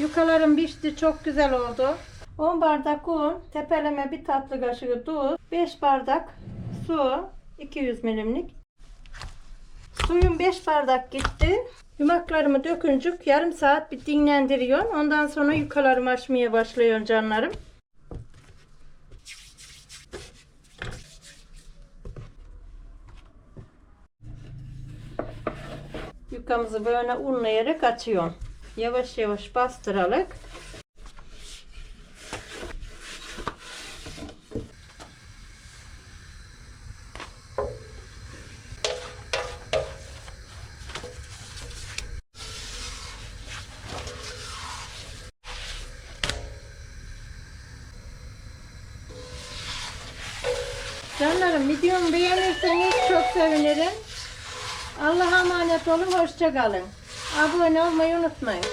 Yukalarım pişti. Çok güzel oldu. 10 bardak un, tepeleme bir tatlı kaşığı tuz, 5 bardak su, 200 milimlik. Suyum 5 bardak gitti. Yumaklarımı döküncük yarım saat bir dinlendiriyorsun. Ondan sonra yukalarımı açmaya başlıyorsun canlarım. Yukamızı böyle unlayarak açıyorum. Yavaş yavaş bastırarak. Canlarım videomu beğenirseniz çok sevinirim. Allah'a emanet olun. Hoşça Ah, Abla ne não unutmayın.